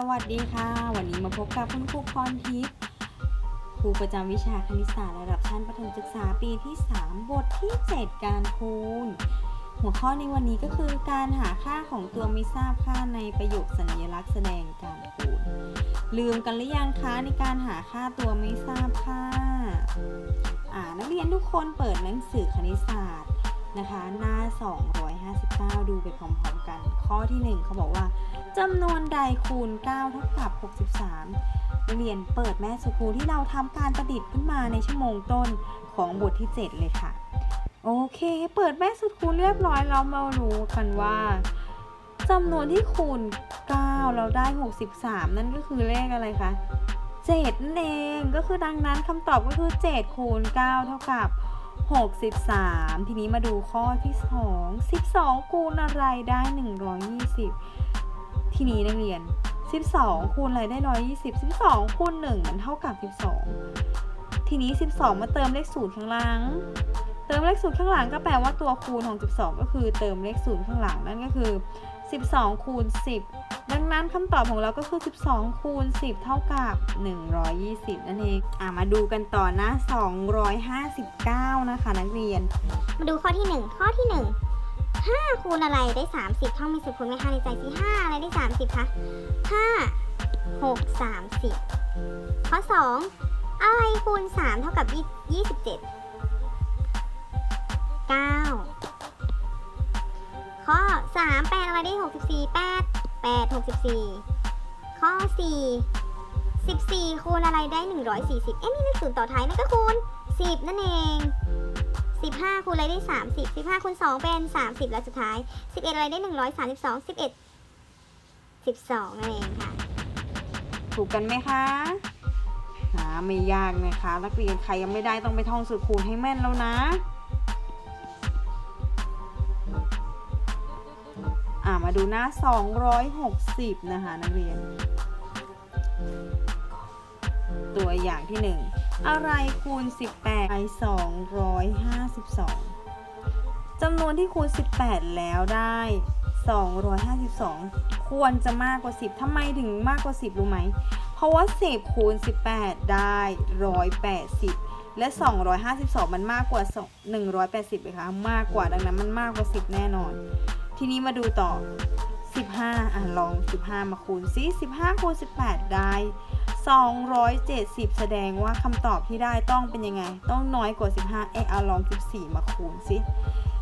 สวัสดีค่ะ วันนี้มาพบกับคุณครูพรทิพย์ครูประจำวิชาคณิตศาสตร์ระดับชั้นประถมศึกษาปีที่ 3 บทที่ 7 การคูณ หัวข้อในวันนี้ก็คือการหาค่าของตัวไม่ทราบค่าในประโยคสัญลักษณ์แสดงการคูณ ลืมกันหรือยังคะในการหาค่าตัวไม่ทราบค่า อ่านักเรียนทุกคนเปิดหนังสือคณิตศาสตร์ นะคะ หน้า 259 ดูไปพร้อมๆกัน ข้อที่ 1 เขาบอกว่าจำนวนใดคูณ 9 เท่ากับ 63 เรียนเปิดแม่สกูที่เราทำการประดิษฐ์ขึ้นมาในชั่วโมงต้นของบทที่ 7 เลยค่ะ โอเค เปิดแม่สุดคูณเรียบร้อยเรามารู้กันว่าจำนวนที่คูณ 9 เราได้ 63 นั่นก็คือเลขอะไรคะ7นั่นเองก็คือดังนั้นคำตอบก็คือ 7 คูณ 9 เท่ากับ 63 ทีนี้มาดูข้อที่ 2 12 คูณอะไรได้ 120 ทีนี้นักเรียน 12 คูณอะไรได้ 120 12 คูณ 1 มันเท่ากับ 12 ทีนี้ 12 มาเติมเลขศูนย์ข้างล่าง เติมเลขศูนย์ข้างหลังก็แปลว่าตัวคูณของ 12 ก็คือเติมเลขศูนย์ข้างหลังนั่นก็คือ 12 คูณ 10 ดังนั้นคำตอบของเราก็คือ 12 คูณ 10 เท่ากับ 120 นั่นเองอะมาดูกันต่อนะ 259 นะคะ นักเรียน มาดูข้อที่ 1 ข้อที่ 1 5 คูณอะไรได้ 30ท่องมีสิบคูณไหมคะในใจสิ5อะไรได้ 30 คะ 5 6 30 ข้อ 2 อะไรคูณ 3 เท่ากับ 27 9 ข้อ 3 8อะไรได้ 64 8 8 64 ข้อ 4 14 คูณอะไรได้ 140 เอ๊ะมีเลขศูนย์ต่อท้ายนั่นก็คูณ 10 นั่นเอง 15 คูณอะไรได้ 30 15 คูณ 2 เป็น 30 แล้วสุดท้าย 11 อะไรได้ 132 11 12นั่นเองค่ะ ถูกกันไหมคะหาไม่ยากนะคะนักเรียนใครยังไม่ได้ต้องไปท่องสูตรคูณให้แม่นแล้วนะ มาดูหน้า 260 นะคะนักเรียน ตัวอย่างที่ 1 อะไรคูณ 18ไป252จำนวนที่คูณ 18 แล้วได้ 252 ควรจะมากกว่า 10ทำไมถึงมากกว่า 10 รู้ไหม เพราะว่า 10 คูณ 18 ได้ 180และ 252 มันมากกว่า 180เลยค่ะ มากกว่า ดังนั้นมันมากกว่า 10 แน่นอน ทีนี้มาดูต่อ 15อะลอง 15 มาคูณซิ15คูณ18 ได้ 270 แสดงว่าคำตอบที่ได้ต้องเป็นยังไง ต้องน้อยกว่า 15 เอะเอาลอง 14 มาคูณซิ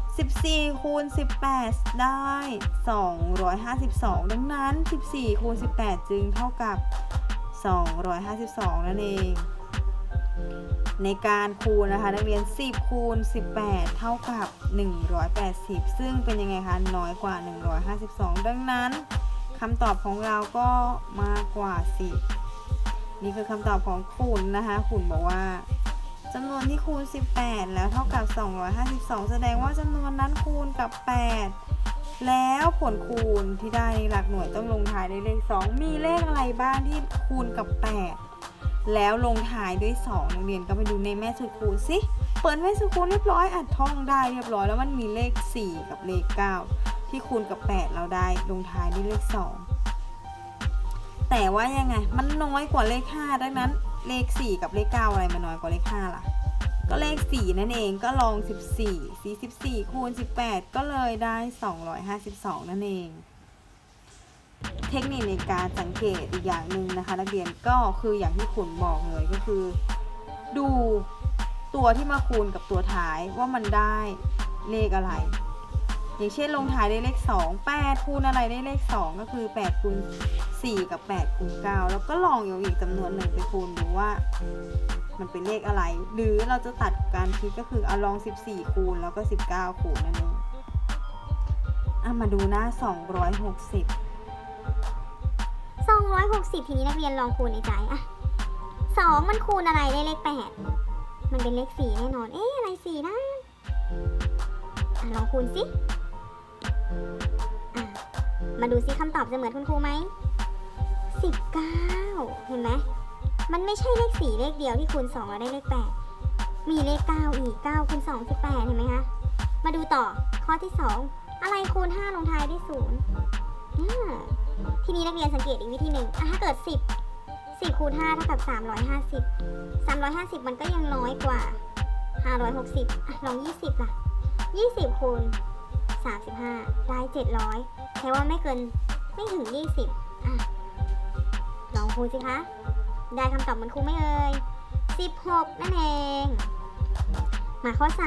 14คูณ18 ได้ 252 ดังนั้น 14คูณ18 จึงเท่ากับ 252 นั่นเอง ในการคูณนะคะ นักเรียน 10 คูณ 18 เท่ากับ 180 ซึ่งเป็นยังไงคะ น้อยกว่า 152 ดังนั้นคำตอบของเราก็มากกว่า 10 นี่คือคำตอบของขุนนะคะขุนบอกว่าจำนวนที่คูณ 18 แล้วเท่ากับ 252 แสดงว่าจำนวนนั้นคูณกับ 8 แล้วผลคูณที่ได้หลักหน่วยต้องลงท้ายด้วยเลข 2 มีเลขอะไรบ้างที่คูณกับ 8 แล้วลงท้ายด้วย2นักเรียนก็ไปดูในแม่สูตรคูณสิเปิดแม่สูตรคูณเรียบร้อยอัดท่องได้เรียบร้อยแล้วมันมีเลข 4 กับเลข 9 ที่คูณกับ 8 เราได้ลงท้ายด้วยเลข 2 แต่ว่ายังไง มันน้อยกว่าเลข 5 ดังนั้นเลข 4 กับเลข 9 อะไรมันน้อยกว่าเลข 5 ล่ะ ก็เลข 4 นั่นเองก็ลอง 14 44คูณ18 ก็เลยได้ 252 นั่นเอง เทคนิคในการสังเกตอีกอย่างหนึ่งนะคะนักเรียนก็คืออย่างที่ขุนบอกเลยก็คือ ดูตัวที่มาคูณกับตัวท้ายว่ามันได้เลขอะไร อย่างเช่นลงท้ายได้เลข 2 8คูณอะไรได้เลข 2 ก็คือ8คูณ4กับ8คูณ9แล้วก็ลองเอาอีกจำนวนหนึ่งไปคูณดูว่ามันเป็นเลขอะไร หรือเราจะตัดการคิดก็คือเอาลอง 14 คูณแล้วก็ 19 คูณนั่นเองอะมาดูหน้า 260 260 ทีนี้นักเรียนลองคูณในใจอะ2มันคูณอะไรได้เลข8มันเป็นเลข4แน่นอน เอ๊ะอะไร4นะอะลองคูณสิมาดูซิคำตอบจะเหมือนคุณครูไหม19เห็นไหมมันไม่ใช่เลข4เลขเดียวที่คูณ2แล้วได้เลข8มีเลข9อีก9คูณ2 18เห็นไหมคะ มาดูต่อข้อที่2อะไรคูณ5ลงท้ายด้วย0อ่ ทีนี้นักเรียนสังเกตอีกวิธีหนึ่งถ้าเกิด 10 10คูณ5เท่ากับ 350 350 มันก็ยังน้อยกว่า 560อะลอง 20 ล่ะ 20คูณ35 ได้ 700แค่ว่าไม่เกินไม่ถึง 20อะลองคูณสิคะ ได้คำตอบมันครูไม่เอ่ย16 นั่นเอง มาข้อ 3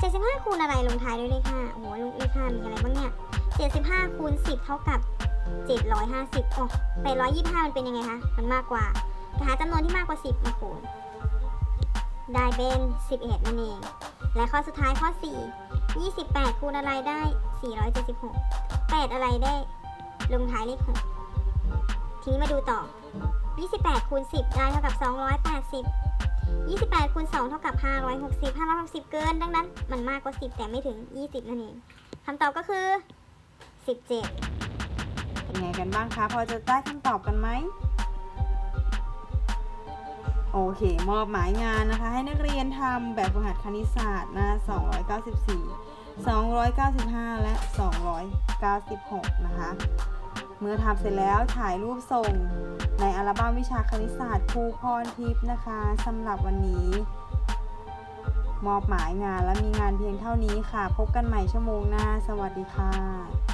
75คูณอะไรลงท้ายด้วยเลข5โอ้โหเลข5มีอะไรบ้างเนี่ย 75คูณ10 เท่ากับ 750อ๋อ825 มันเป็นยังไงคะ มันมากกว่าหาจำนวนที่มากกว่า 10 มาคูณ ได้เป็น 11 นั่นเอง และข้อสุดท้ายข้อ 4 28 คูณอะไรได้ 476 8 อะไรได้ ลงท้ายเลข 6 ทีนี้มาดูต่อ 28คูณ10 ได้เท่ากับ 280 28คูณ2เท่ากับ 560 560 เกิน ดังนั้น มันมากกว่า 10 แต่ไม่ถึง 20 นั่นเองคำตอบก็คือ 17 เป็นไงกันบ้างคะ พอจะได้คำตอบกันไหม โอเค มอบหมายงานนะคะ ให้นักเรียนทำแบบฝึกหัดคณิตศาสตร์หน้า 294 295 และ 296 นะคะ เมื่อทำเสร็จแล้วถ่ายรูปส่งในอัลบั้มวิชาคณิตศาสตร์ครูพรทิพย์นะคะสำหรับวันนี้ มอบหมายงานและมีงานเพียงเท่านี้ค่ะ พบกันใหม่ชั่วโมงหน้า สวัสดีค่ะ